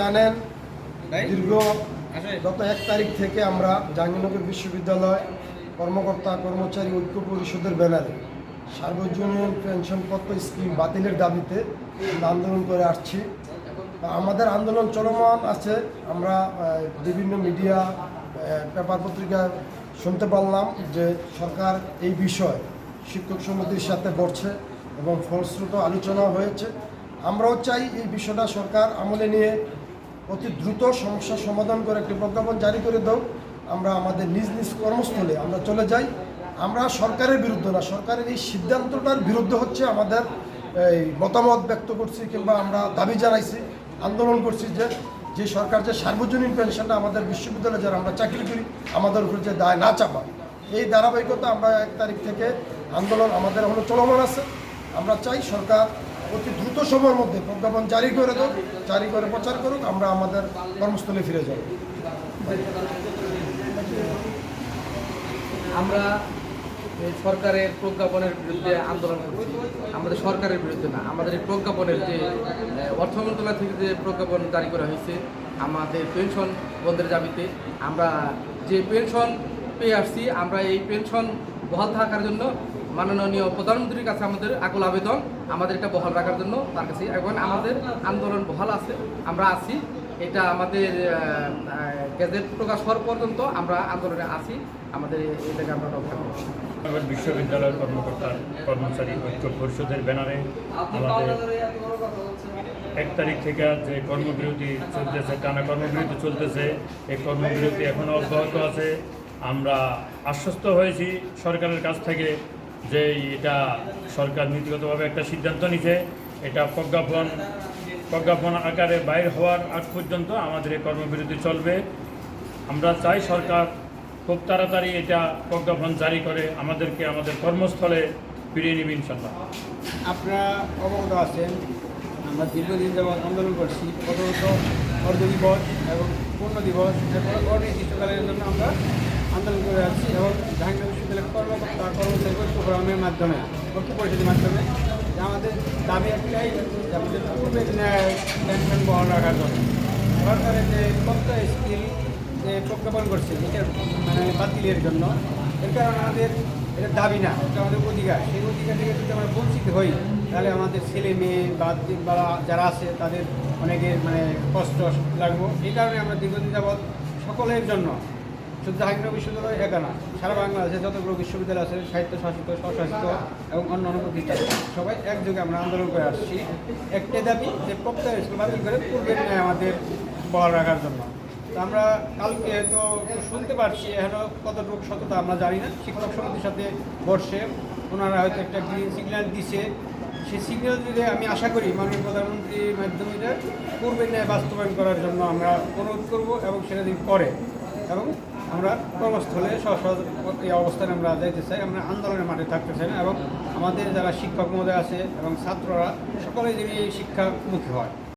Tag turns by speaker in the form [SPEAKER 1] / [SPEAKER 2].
[SPEAKER 1] জানেন দীর্ঘ গত এক তারিখ থেকে আমরা জাহাঙ্গীরনগর বিশ্ববিদ্যালয় কর্মকর্তা কর্মচারী ঐক্য পরিষদের ব্যানারে সার্বজনীন পেনশনপত্র স্কিম বাতিলের দাবিতে আন্দোলন করে আসছি। আমাদের আন্দোলন চলমান আছে। আমরা বিভিন্ন মিডিয়া পেপার পত্রিকায় শুনতে পারলাম যে সরকার এই বিষয় শিক্ষক সমিতির সাথে বসছে। এবং ফলশ্রুত আলোচনা হয়েছে। আমরাও চাই এই বিষয়টা সরকার আমলে নিয়ে অতি দ্রুত সমস্যার সমাধান করে একটি প্রজ্ঞাপন জারি করে দাও। আমরা আমাদের নিজ নিজ কর্মস্থলে আমরা চলে যাই। আমরা সরকারের বিরুদ্ধে না, সরকারের এই সিদ্ধান্তটার বিরুদ্ধে হচ্ছে আমাদের এই মতামত ব্যক্ত করছি কিংবা আমরা দাবি জানাইছি, আন্দোলন করছি যে যে সরকার যে সার্বজনীন পেনশনটা আমাদের বিশ্ববিদ্যালয়ে যারা আমরা চাকরি করি, আমাদের উপর যে দায় না চাপা, এই ধারাবাহিকতা আমরা এক তারিখ থেকে আন্দোলন আমাদের এখনও চলমান আছে। আমরা চাই সরকার অতি দ্রুত সময়ের মধ্যে প্রজ্ঞাপন জারি করে দেব জারি করে প্রচার করুক, আমরা আমাদের কর্মস্থলে ফিরে যাব।
[SPEAKER 2] আমরা সরকারের প্রজ্ঞাপনের বিরুদ্ধে আন্দোলন করছি। আমাদের সরকারের বিরুদ্ধে না, আমাদের এই প্রজ্ঞাপনের যে অর্থ মন্ত্রণালয় থেকে যে প্রজ্ঞাপন জারি করা হয়েছে, আমাদের পেনশন বন্ধের দাবিতে আমরা যে পেনশন পেয়ে আসছি, আমরা এই পেনশন বহাল থাকার জন্য মাননীয় প্রধানমন্ত্রীর কাছে আমাদের আকুল আবেদন আমাদের এটা বহাল রাখার জন্য তার কাছে। এবং আমাদের আন্দোলন বহাল আছে আমরা আছি। এটা আমাদের গ্যাজেট প্রকাশ হওয়ার পর্যন্ত আমরা আন্দোলনে আছি। আমাদের এটাকে আমরা রক্ষা করছি
[SPEAKER 3] বিশ্ববিদ্যালয়ের কর্মকর্তা কর্মচারী ঐক্য পরিষদের ব্যানারে এক তারিখ থেকে যে কর্মবিরতি চলতেছে টানা কর্মবিরতি চলতেছে এই কর্মবিরতি এখনও অব্যাহত আছে। আমরা আশ্বস্ত হয়েছি সরকারের কাছ থেকে যে এটা সরকার নীতিগতভাবে একটা সিদ্ধান্ত নিছে এটা প্রজ্ঞাপন প্রজ্ঞাপন আকারে বাইর হওয়ার আগ পর্যন্ত আমাদের এই কর্মবিরতি চলবে। আমরা চাই সরকার খুব তাড়াতাড়ি এটা প্রজ্ঞাপন জারি করে আমাদেরকে আমাদের কর্মস্থলে ফিরিয়ে নেবে ইনশাল্লাহ
[SPEAKER 4] আপনারা অবগত আছেন, আমরা দীর্ঘদিন যাবৎ আন্দোলন করছি, প্রথমত অর্ধ দিবস এবং পূর্ণ দিবস এবং অনির্দিষ্টকালের জন্য আমরা আন্দোলন করে যাচ্ছি এবং জাহাঙ্গীর বিশ্ববিদ্যালয়ের কর্মকর্তা কর্মচারী ফোরামের মাধ্যমে ঐক্য পরিষদের মাধ্যমে আমাদের দাবি একটাই আমাদের পূর্বের ন্যায় বহাল রাখার জন্য সরকারের যে কত স্কিল যে প্রজ্ঞাপন করছে এটার মানে বাতিলের জন্য, এর কারণে আমাদের এটা দাবি না, এটা আমাদের অধিকার। সেই অধিকার থেকে যদি আমরা বঞ্চিত হই, তাহলে আমাদের ছেলে মেয়ে বা যারা আছে, তাদের অনেকের মানে কষ্ট লাগবো। এই কারণে আমরা দীর্ঘদিন যাবৎ সকলের জন্য শুধু জাহাঙ্গীর বিশ্ববিদ্যালয় একা না সারা বাংলাদেশে যতগুলো বিশ্ববিদ্যালয় আছে সাহিত্য শাসিত স্বশাসিত এবং অন্য অন্য প্রতিষ্ঠান, সবাই একযোগে আমরা আন্দোলন করে আসছি। একটাই দাবি যে প্রত্যেক স্কুল বাতিল করে পূর্বের ন্যায় আমাদের বহাল রাখার জন্য। তো আমরা কালকে তো শুনতে পারছি এখনও কতটুকু সততা আমরা জানি না। শিক্ষক সমিতির সাথে বসে ওনারা হয়তো একটা গ্রিন সিগন্যাল দিছে। সেই সিগন্যাল দিলে আমি আশা করি মাননীয় প্রধানমন্ত্রীর মাধ্যমে যে পূর্বে ন্যায় বাস্তবায়ন করার জন্য আমরা অনুরোধ করব এবং সেটা দিন করে এবং আমরা কর্মস্থলে এই অবস্থানে আমরা যাইতে চাই, আমরা আন্দোলনের মাঠে থাকতে চাই না এবং আমাদের যারা শিক্ষক মহোদয় আছে এবং ছাত্ররা, সকলেই যদি এই শিক্ষামুখী হয়।